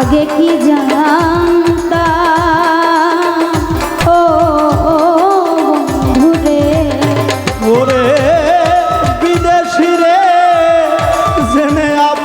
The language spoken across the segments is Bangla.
আগে কি জানতা ও ঘুরে ওরে বিদেশি রে, জেনে আব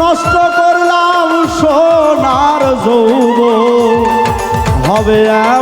নষ্ট করলাম সোনার যৌব হবে আর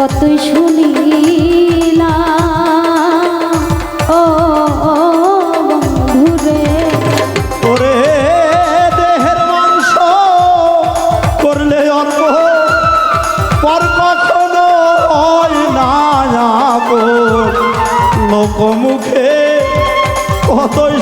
কতই শুনিলা ও বন্ধুরে। করলে অর্ব পর কখনো না লোকমুখে কতই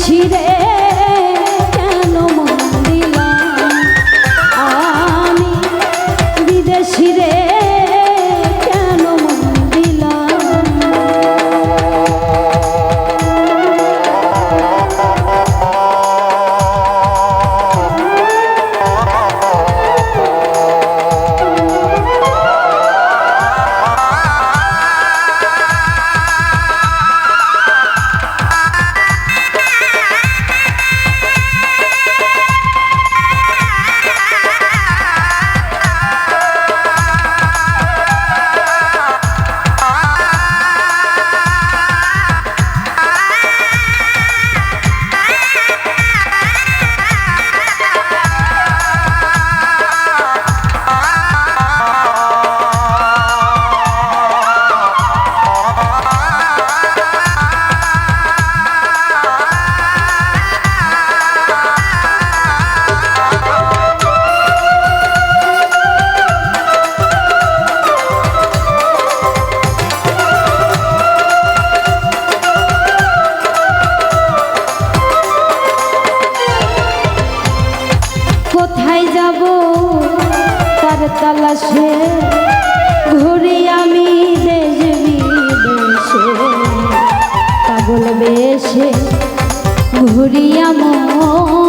আছি ঘুরিয়া মরলা